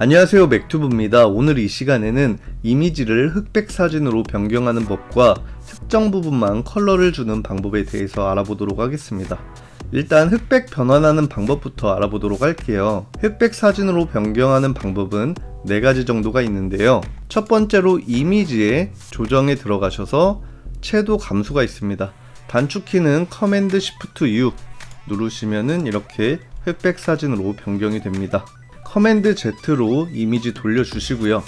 안녕하세요 맥튜브입니다. 오늘 이 시간에는 이미지를 흑백 사진으로 변경하는 법과 특정 부분만 컬러를 주는 방법에 대해서 알아보도록 하겠습니다. 일단 흑백 변환하는 방법부터 알아보도록 할게요. 흑백 사진으로 변경하는 방법은 네 가지 정도가 있는데요. 첫 번째로 이미지의 조정에 들어가셔서 채도 감수가 있습니다. 단축키는 커맨드 시프트 U 누르시면은 이렇게 흑백 사진으로 변경이 됩니다. 커맨드 Z로 이미지 돌려주시고요.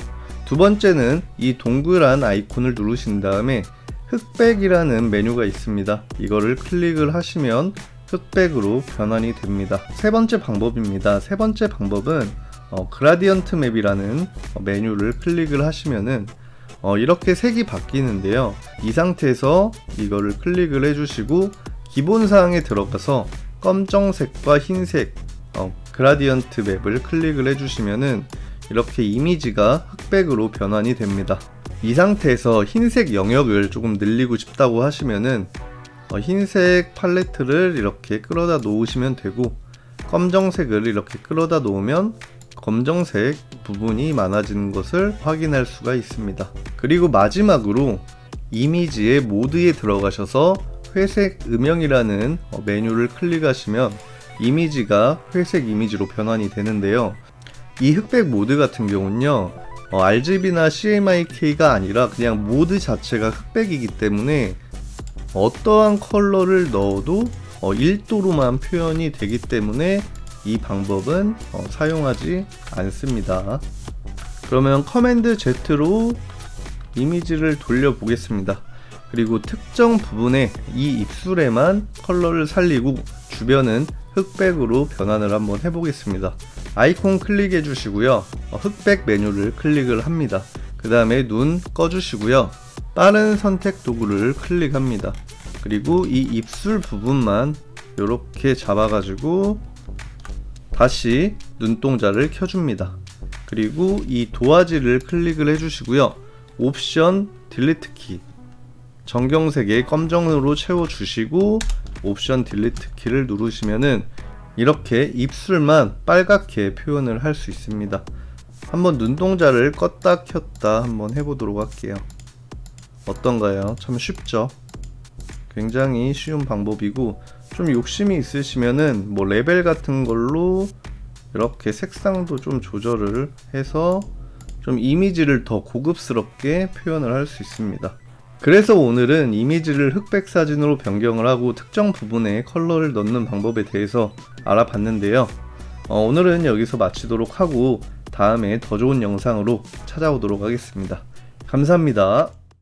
두 번째는 이 동그란 아이콘을 누르신 다음에 흑백이라는 메뉴가 있습니다. 이거를 클릭을 하시면 흑백으로 변환이 됩니다. 세 번째 방법입니다. 세 번째 방법은 어, 그라디언트 맵이라는 어, 메뉴를 클릭을 하시면은 어, 이렇게 색이 바뀌는데요. 이 상태에서 이거를 클릭을 해주시고 기본 사항에 들어가서 검정색과 흰색 어, 그라디언트 맵을 클릭을 해주시면은 이렇게 이미지가 흑백으로 변환이 됩니다. 이 상태에서 흰색 영역을 조금 늘리고 싶다고 하시면은 어, 흰색 팔레트를 이렇게 끌어다 놓으시면 되고 검정색을 이렇게 끌어다 놓으면 검정색 부분이 많아지는 것을 확인할 수가 있습니다. 그리고 마지막으로 이미지의 모드에 들어가셔서 회색 음영이라는 어, 메뉴를 클릭하시면 이미지가 회색 이미지로 변환이 되는데요. 이 흑백 모드 같은 경우는요, 어, RGB나 CMYK가 아니라 그냥 모드 자체가 흑백이기 때문에 어떠한 컬러를 넣어도 어, 1도로만 표현이 되기 때문에 이 방법은 어, 사용하지 않습니다. 그러면 커맨드 Z로 이미지를 돌려보겠습니다. 그리고 특정 부분에 이 입술에만 컬러를 살리고 주변은 흑백으로 변환을 한번 해보겠습니다. 아이콘 클릭해 주시고요. 어, 흑백 메뉴를 클릭을 합니다. 그 다음에 눈 꺼주시고요. 빠른 선택 도구를 클릭합니다. 그리고 이 입술 부분만 이렇게 잡아가지고 다시 눈동자를 켜줍니다. 그리고 이 도화지를 클릭을 해주시고요. 옵션 딜리트 키 정경색에 검정으로 채워주시고 옵션 딜리트 키를 누르시면은 이렇게 입술만 빨갛게 표현을 할 수 있습니다. 한번 눈동자를 껐다 켰다 한번 해보도록 할게요. 어떤가요? 참 쉽죠? 굉장히 쉬운 방법이고 좀 욕심이 있으시면은 뭐 레벨 같은 걸로 이렇게 색상도 좀 조절을 해서 좀 이미지를 더 고급스럽게 표현을 할 수 있습니다. 그래서 오늘은 이미지를 흑백 사진으로 변경을 하고 특정 부분에 컬러를 넣는 방법에 대해서 알아봤는데요. 어, 오늘은 여기서 마치도록 하고 다음에 더 좋은 영상으로 찾아오도록 하겠습니다. 감사합니다.